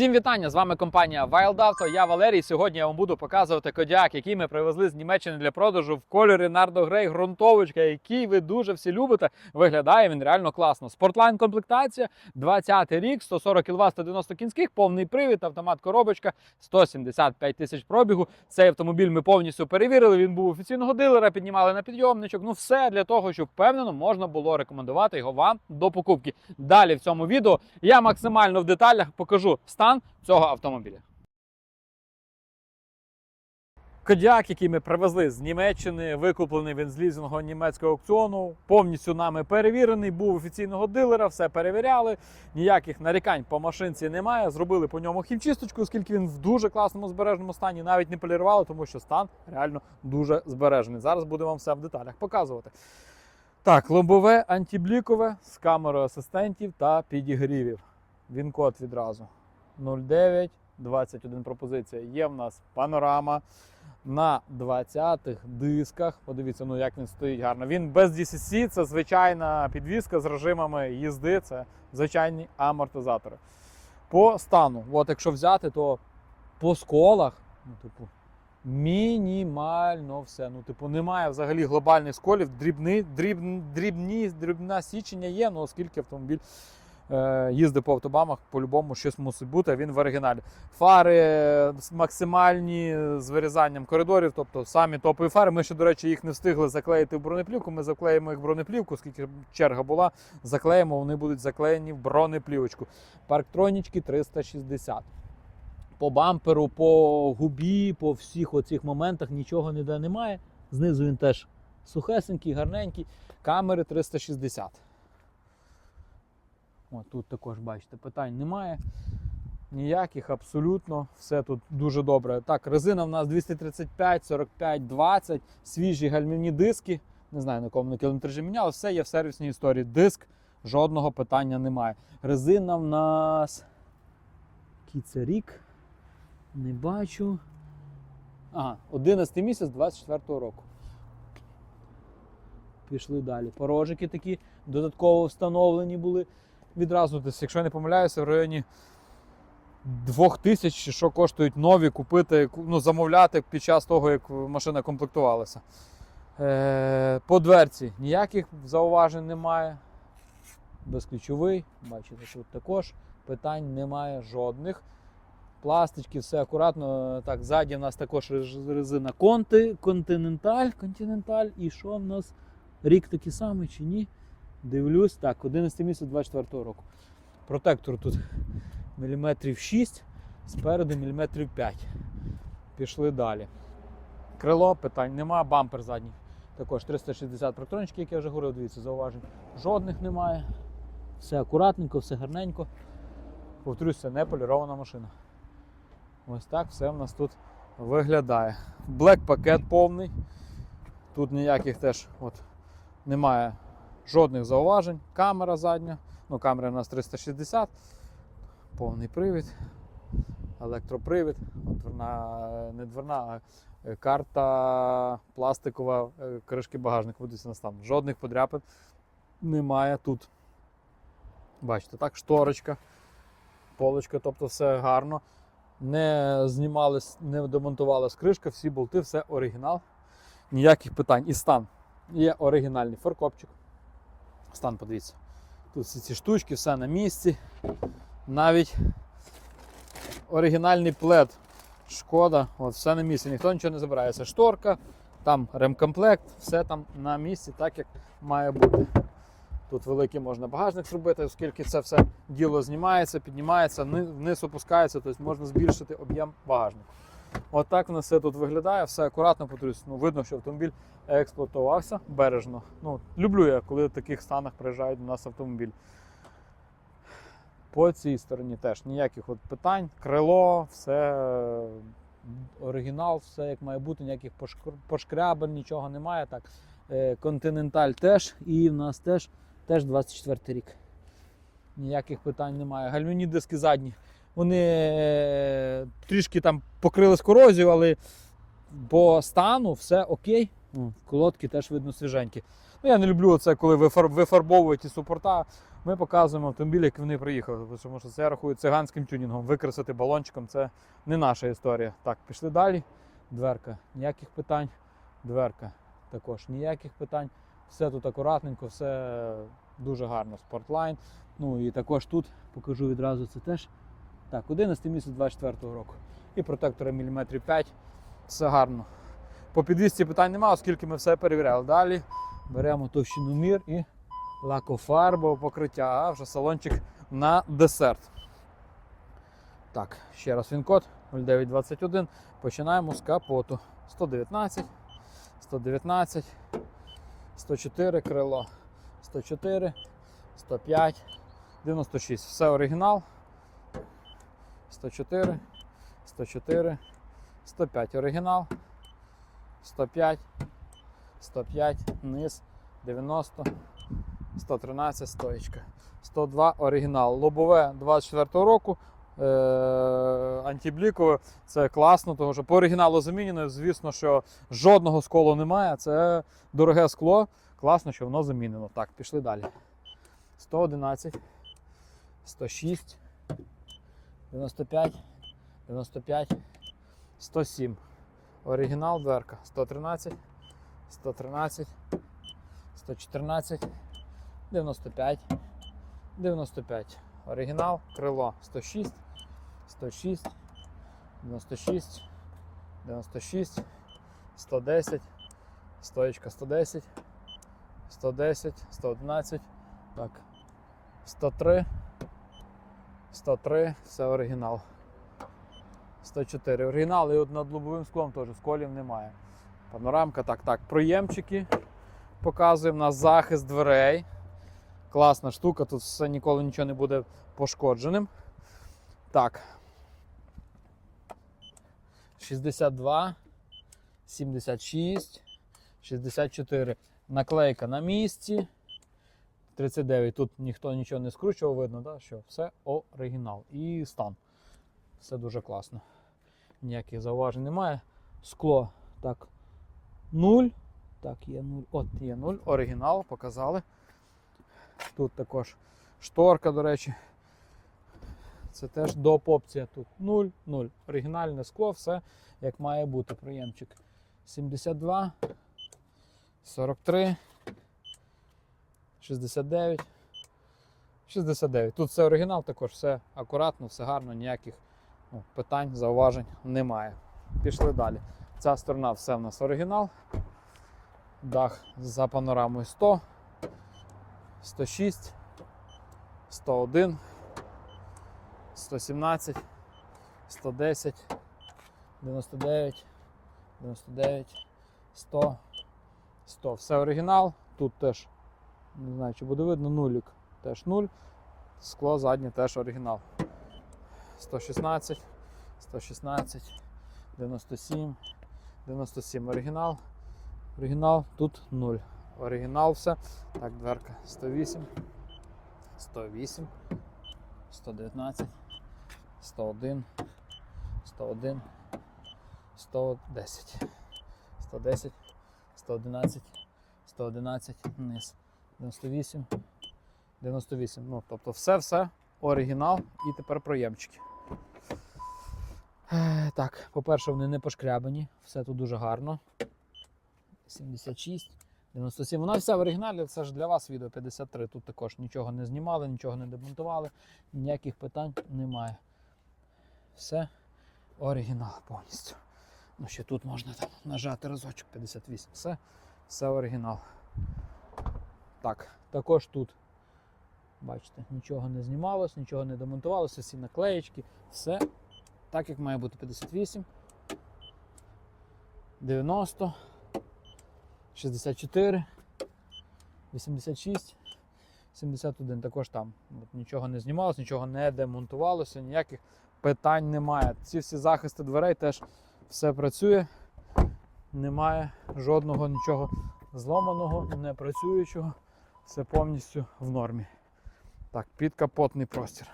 Всім вітання! З вами компанія Wild Auto. Я Валерій. Сьогодні я вам буду показувати кодяк, який ми привезли з Німеччини для продажу в кольорі Нардо Грей ґрунтовочка, який ви дуже всі любите. Виглядає він реально класно. Спортлайн комплектація, 20-й рік, 140 кВт, 190 кінських, повний привід, автомат коробочка, 175 тисяч пробігу. Цей автомобіль ми повністю перевірили. Він був офіційного дилера, піднімали на підйомничок. Ну все для того, щоб впевнено можна було рекомендувати його вам до покупки. Далі в цьому відео я максимально в деталях покажу стан цього автомобіля. Кодяк, який ми привезли з Німеччини, викуплений він з лізингового німецького аукціону, повністю нами перевірений, був офіційного дилера, все перевіряли. Ніяких нарікань по машинці немає. Зробили по ньому хімчисточку, оскільки він в дуже класному збереженому стані, навіть не полірували, тому що стан реально дуже збережений. Зараз будемо вам все в деталях показувати. Так, лобове антиблікове з камерою асистентів та підігрівів. Він код відразу 09 21 пропозиція. Є в нас панорама на 20-х дисках. Подивіться, ну як він стоїть гарно. Він без DCC, це звичайна підвізка з режимами їзди, це звичайні амортизатори. По стану, от якщо взяти, то по сколах, ну, типу, мінімально все. Ну, типу, немає взагалі глобальних сколів. Дрібні, дрібні, дрібні, дрібна січення є, ну, оскільки автомобіль е, їздить по автобамах, по-любому щось мусить бути, він в оригіналі. Фари е, максимальні з вирізанням коридорів, тобто самі топові фари. Ми ще, до речі, їх не встигли заклеїти в бронеплівку. Ми заклеїмо їх в бронеплівку, скільки черга була, заклеїмо, вони будуть заклеєні в бронеплівочку. Парктронічки 360. По бамперу, по губі, по всіх оцих моментах нічого ніде немає. Знизу він теж сухесенький, гарненький. Камери 360. О, тут також, бачите, питань немає. Ніяких абсолютно. Все тут дуже добре. Так, резина в нас 235, 45, 20, свіжі гальмівні диски. Не знаю, на якому на кілометражі міняли. Все є в сервісній історії. Диск, жодного питання немає. Резина в нас. Який це рік? Не бачу. Ага, 11 місяць 24 року. Пішли далі. Порожики такі додатково встановлені були. Відразу десь, якщо я не помиляюся, в районі 2000, чи що коштують нові купити, ну, замовляти під час того, як машина комплектувалася. Е, по дверці ніяких зауважень немає. Безключовий, бачите, тут також питань немає жодних. Пластички, все акуратно. Так, ззаді в нас також резина Конти, Континенталь. Континенталь. І що в нас? Рік такий самий чи ні? Дивлюсь, так, 11 місяць 24 року. Протектор тут міліметрів 6, спереду міліметрів 5. Пішли далі. Крило, питань нема, бампер задній. Також 360 проктрончики, як я вже говорив, дивіться, зауважень. Жодних немає. Все акуратненько, все гарненько. Повторюсь, це не полірована машина. Ось так все в нас тут виглядає. Блек пакет повний. Тут ніяких теж от, немає жодних зауважень. Камера задня. Ну, камера у нас 360, повний привід, електропривід, дверна, не дверна, а е, карта пластикова, е, кришки багажника. Подивіться на стан. Жодних подряпин немає тут. Бачите, так, шторочка, полочка, тобто все гарно. Не знімали, не демонтувалась кришка, всі болти, все оригінал. Ніяких питань. І стан. Є оригінальний фаркопчик. Стан, подивіться. Тут всі ці штучки, все на місці. Навіть оригінальний плед. Шкода, от все на місці, ніхто нічого не забирає. Це шторка, там ремкомплект, все там на місці, так як має бути. Тут великий можна багажник зробити, оскільки це все діло знімається, піднімається, вниз опускається, тобто можна збільшити об'єм багажника. От так в нас все тут виглядає, все акуратно, повторюсь. Ну, видно, що автомобіль експлуатувався бережно. Ну, люблю я, коли в таких станах приїжджають до нас автомобіль. По цій стороні теж ніяких от питань. Крило, все оригінал, все як має бути, ніяких пошкр- пошкрябин, нічого немає. Так. Е, Континенталь теж, і в нас теж, теж 24 рік. Ніяких питань немає. Гальмівні диски задні. Вони е, трішки там покрились корозією, але по стану все окей. Колодки теж видно свіженькі. Ну, я не люблю це, коли вифар- вифарбовують ті супорта. Ми показуємо автомобіль, як вони приїхали. Тому що це я рахую циганським тюнінгом. Викрасити балончиком це не наша історія. Так, пішли далі. Дверка, ніяких питань. Дверка також ніяких питань. Все тут акуратненько, все дуже гарно. Спортлайн. Ну і також тут покажу відразу це теж. Так, 11 місяць 24 року. І протектори міліметрів 5. Все гарно. По підвісці питань немає, оскільки ми все перевіряли. Далі беремо товщину мір і лакофарбове покриття, а вже салончик на десерт. Так, ще раз він код 0921. Починаємо з капоту. 119, 119, 104 крило, 104, 105, 96. Все оригінал. 104, 104, 105 оригінал, 105, 105, низ, 90, 113 стоїчка, 102 оригінал. Лобове 24 року. Е, антиблікове це класно, тому що по оригіналу замінено. Звісно, що жодного сколу немає. Це дороге скло. Класно, що воно замінено. Так, пішли далі. 111, 106, 95, 95, 107. Оригінал дверка 113, 113, 114, 95, 95. Оригінал, крило 106, 106, 96, 96, 110, стоечка 110, 110, 111, так, 103, 103, все оригінал. 104 оригінал і над лобовим склом теж сколів немає. Панорамка, так, так, проємчики. Показуємо на захист дверей. Класна штука, тут все ніколи нічого не буде пошкодженим. Так. 62, 76, 64. Наклейка на місці. 39. Тут ніхто нічого не скручував, видно, да, що все оригінал. І стан. Все дуже класно. Ніяких зауважень немає. Скло так. 0. Так, є 0. От є 0. Оригінал показали. Тут також шторка, до речі. Це теж доп опція. Тут 0, 0. Оригінальне скло, все як має бути. Приємчик. 72, 43, 69. 69. Тут все оригінал, також все акуратно, все гарно, ніяких ну, питань, зауважень немає. Пішли далі. Ця сторона все в нас оригінал. Дах за панорамою 100, 106, 101, 117, 110, 99, 99, 100, 100. Все оригінал. Тут теж, не знаю, чи буде видно, нулік теж 0. Скло заднє теж оригінал. 116, 116, 97, 97 оригінал. Оригінал тут 0. Оригінал все. Так, дверка 108, 108, 119, 101, 101, 110, 110, 111, 111, низ, 98, 98. Ну, тобто все-все оригінал і тепер проємчики. Так, по-перше, вони не пошкрябані, все тут дуже гарно. 76, 97. Вона вся в оригіналі, це ж для вас відео 53. Тут також нічого не знімали, нічого не демонтували, ніяких питань немає. Все оригінал повністю. Ну, ще тут можна там нажати разочок 58. Все, все оригінал. Так, також тут, бачите, нічого не знімалось, нічого не демонтувалося, всі наклеєчки, все так, як має бути 58, 90, 64, 86, 71. Також там От нічого не знімалось, нічого не демонтувалося, ніяких питань немає. Ці всі захисти дверей теж все працює. Немає жодного нічого зломаного, не працюючого. Все повністю в нормі. Так, підкапотний простір.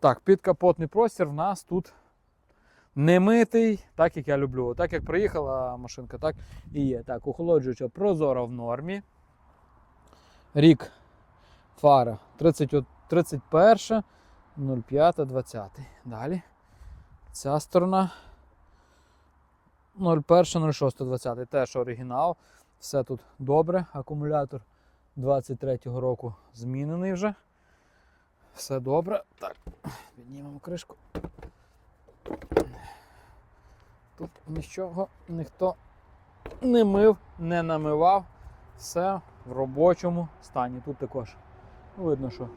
Так, підкапотний простір в нас тут Не митий, так як я люблю. Так як приїхала машинка, так і є. Так, охолоджуюча прозора в нормі. Рік фара 31, 05, 20. Далі. Ця сторона 01, 06, 20. Теж оригінал. Все тут добре. Акумулятор 23-го року змінений вже. Все добре. Так, піднімемо кришку. Тут нічого ніхто не мив, не намивав. Все в робочому стані. Тут також видно, що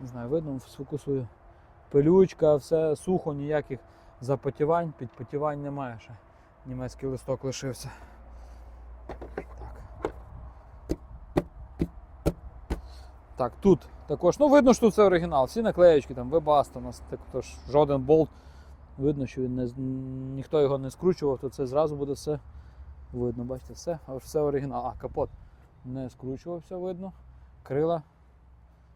не знаю, видно, сфокусую. Пилючка, все сухо, ніяких запотівань, підпотівань немає ще. Німецький листок лишився. Так. Так, тут також, ну видно, що тут це оригінал. Всі наклеєчки, там Webasto, у нас також жоден болт. Видно, що він не, ніхто його не скручував, то це зразу буде все видно. Бачите, все, все оригінал. А, капот не скручувався, видно. Крила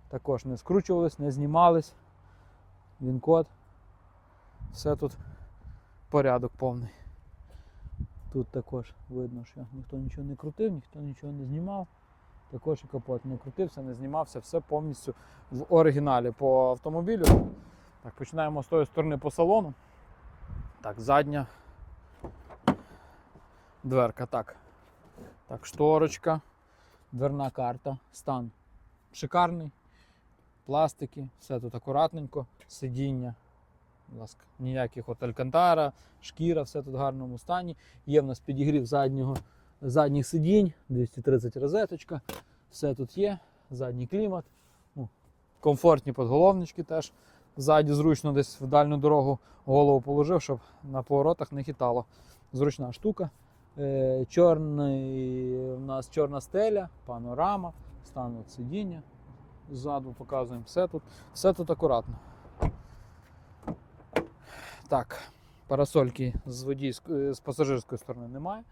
також не скручувались, не знімались. Він код. Все тут порядок повний. Тут також видно, що ніхто нічого не крутив, ніхто нічого не знімав. Також і капот не крутився, не знімався, все повністю в оригіналі по автомобілю. Так, починаємо з тої сторони по салону. Так, задня дверка. Так. Так, шторочка, дверна карта, стан шикарний. Пластики, все тут акуратненько, сидіння. Будь ласка, ніяких от алькантара, шкіра, все тут в гарному стані. Є в нас підігрів заднього, задніх сидінь, 230 розеточка, все тут є, задній клімат. Ну, комфортні подголовнички теж. Ззаді зручно десь в дальню дорогу голову положив, щоб на поворотах не хитало. Зручна штука. Е, чорний, у нас чорна стеля, панорама, стан сидіння. Ззаду показуємо все тут. Все тут акуратно. Так, парасольки з водійської, з пасажирської сторони немає.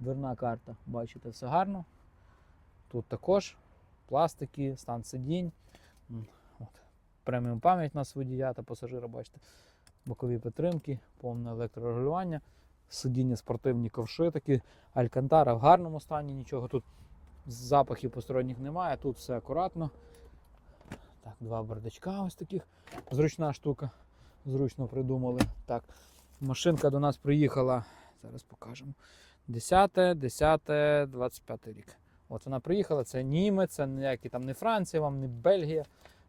Дверна карта, бачите, все гарно. Тут також пластики, стан сидінь. Преміум пам'ять у нас водія та пасажира, бачите. Бокові підтримки, повне електрорегулювання, сидіння спортивні ковши такі, алькантара в гарному стані, нічого тут запахів посторонніх немає, тут все акуратно. Так, два бардачка ось таких. Зручна штука. Зручно придумали. Так, машинка до нас приїхала. Зараз покажемо. 10, 10, 25 рік. От вона приїхала, це німець, це ніякі там не Франція, вам не Бельгія.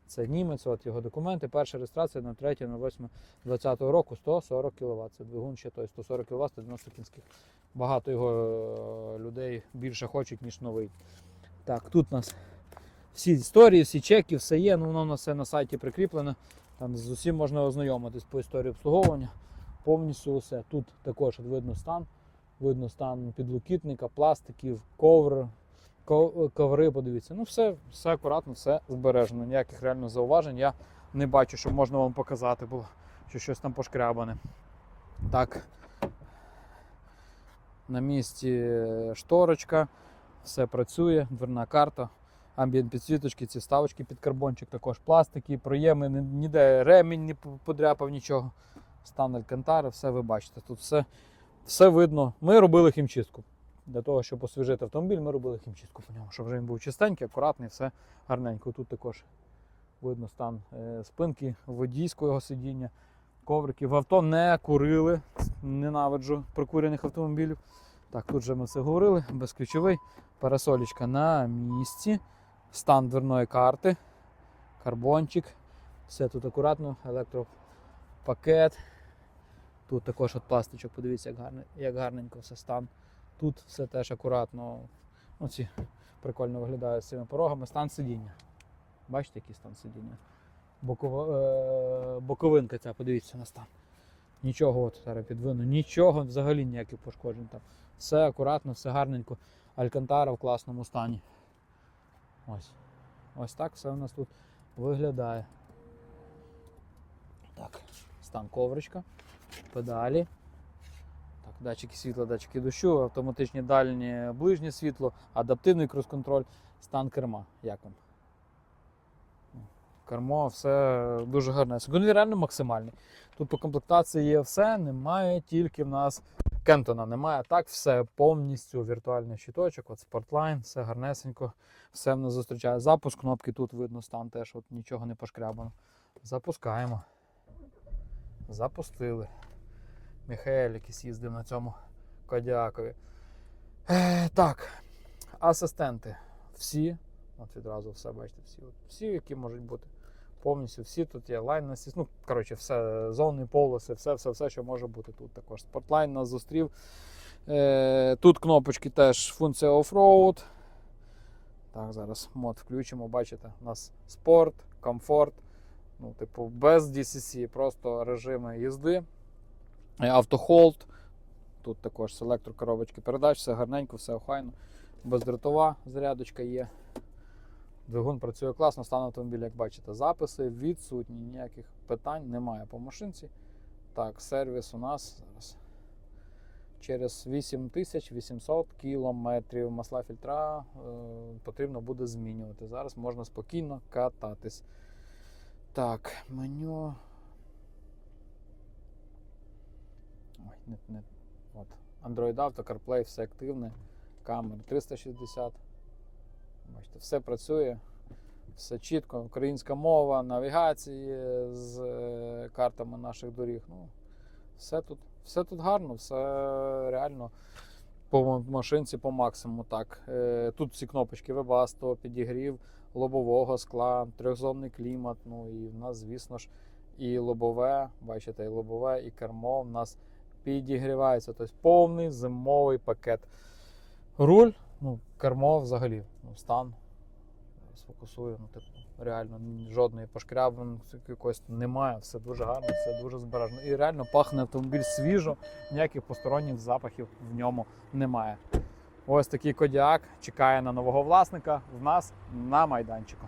Це німець, от його документи. Перша реєстрація на 3, на 8, 20 року 140 кВт. Це двигун ще той 140 кВт, 190 кінських. Багато його е, людей більше хочуть, ніж новий. Так, тут у нас всі історії, всі чеки, все є. Ну, воно все на сайті прикріплено. Там з усім можна ознайомитись по історії обслуговування. Повністю все. Тут також видно стан. Видно стан підлокітника, пластиків, ковр, коври, подивіться. Ну, все, все акуратно, все збережено. Ніяких реально зауважень я не бачу, щоб можна вам показати було, що щось там пошкрябане. Так. На місці е, шторочка, все працює, дверна карта, амбієнт підсвіточки, ці ставочки під карбончик, також пластики, проєми, ніде ремінь не подряпав нічого. Стан алькантари, все ви бачите. Тут все, все видно. Ми робили хімчистку. Для того, щоб освіжити автомобіль, ми робили хімчистку по ньому, щоб вже він був чистенький, акуратний, все гарненько. Тут також видно стан е, спинки, водійського сидіння, коврики. В авто не курили. Ненавиджу прикурених автомобілів. Так, тут же ми все говорили, безключовий, парасолічка на місці, стан дверної карти, карбончик, все тут акуратно, електропакет. Тут також от пластичок, подивіться, як, гарне, як гарненько все стан. Тут все теж акуратно. Оці прикольно виглядають з цими порогами. Стан сидіння. Бачите, який стан сидіння? Бокова, е, боковинка ця, подивіться на стан. Нічого от зараз підвину, нічого, взагалі ніяких пошкоджень там. Все акуратно, все гарненько. Алькантара в класному стані. Ось. Ось так все у нас тут виглядає. Так, стан ковричка, педалі. Так, датчики світла, датчики дощу, автоматичні дальні ближнє світло, адаптивний круз-контроль, стан керма. Як вам? кермо, все дуже гарне. Він реально максимальний. Тут по комплектації є все, немає тільки в нас Кентона. Немає так, все повністю віртуальний щиточок, от Sportline, все гарнесенько, все в нас зустрічає. Запуск кнопки тут видно, стан теж от нічого не пошкрябано. Запускаємо. Запустили. Міхаель якийсь їздив на цьому Кодіакові. Е, так, асистенти. Всі. От відразу все, бачите, всі. От, всі, які можуть бути. Повністю всі тут є лайн assist, ну, коротше, все, зони, полоси, все, все, все, що може бути тут також. Спортлайн нас зустрів. Е, тут кнопочки теж функція оффроуд. Так, зараз мод включимо, бачите, у нас спорт, комфорт. Ну, типу, без DCC, просто режими їзди. Автохолд. Тут також селектор коробочки передач, все гарненько, все охайно. Бездротова зарядочка є. Двигун працює класно, стан автомобіля, як бачите, записи відсутні, ніяких питань немає по машинці. Так, сервіс у нас зараз через 8800 кілометрів масла фільтра е, потрібно буде змінювати. Зараз можна спокійно кататись. Так, меню. Не, не. От. Android Auto, CarPlay, все активне. Камери 360. Бачите, все працює, все чітко. Українська мова, навігації з е, картами наших доріг. Ну, все тут, все тут гарно, все реально по машинці по максимуму. Так. Е, Тут всі кнопочки Webasto, підігрів лобового скла, трьохзонний клімат. Ну і в нас, звісно ж, і лобове, бачите, і лобове, і кермо в нас підігрівається. Тобто повний зимовий пакет. Руль, ну, кермо взагалі, ну, стан. Сфокусую, ну, типу, реально жодної пошкрябин якось немає, все дуже гарно, все дуже збережено. І реально пахне автомобіль свіжо, ніяких посторонніх запахів в ньому немає. Ось такий кодіак чекає на нового власника в нас на майданчику.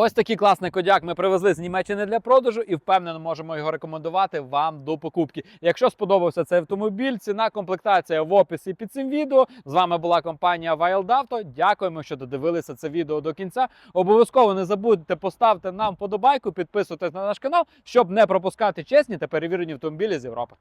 Ось такий класний кодяк ми привезли з Німеччини для продажу і впевнено можемо його рекомендувати вам до покупки. Якщо сподобався цей автомобіль, ціна комплектація в описі під цим відео. З вами була компанія Wild Auto. Дякуємо, що додивилися це відео до кінця. Обов'язково не забудьте поставити нам подобайку, підписуйтесь на наш канал, щоб не пропускати чесні та перевірені автомобілі з Європи.